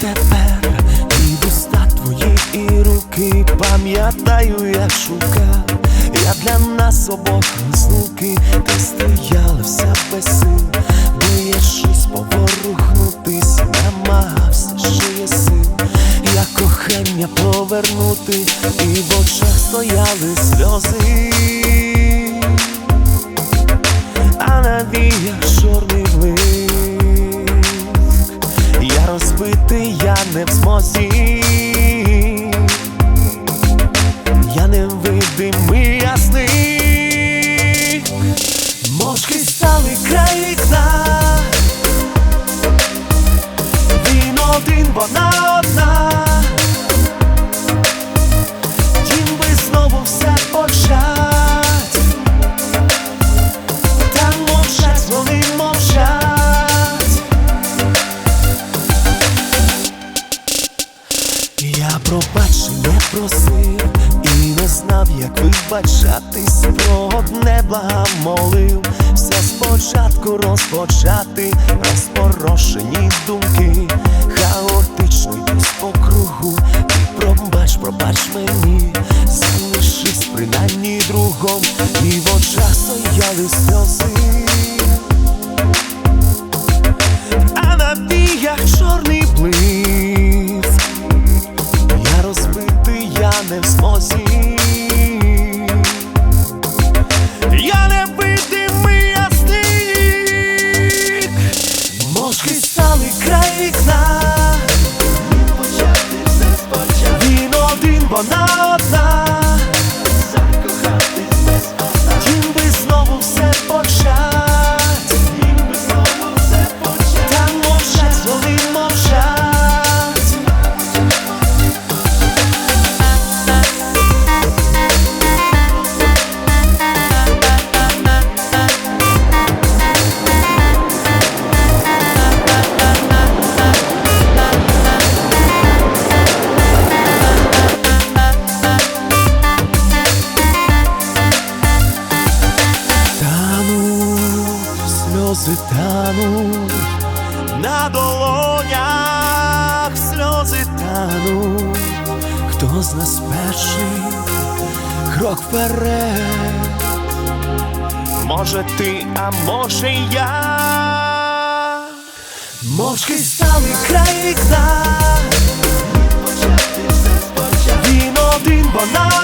тепер і вуста твої і руки. Пам'ятаю, як шукав я для нас обох розлуки, та стояли вся без сил, боячись поворухнутись, намагався, що є сил, я кохання повернути, і в очах стояли сльози, а на віях просив і не знав, як вибачатись, про одне блага молив, все спочатку розпочати, розпорошені думки, хаотично йдуть по кругу, і пробач, пробач мені, залишись принаймні другом, і в очах стояли сльози. Не в змозі. Я не видимий ясник Мошки стали край вікна. Він один, вона одна сльози тануть. На долонях, сльози тануть, хто з нас перший крок вперед, може ти, а може я, мовчки стали край вікна, він один, вона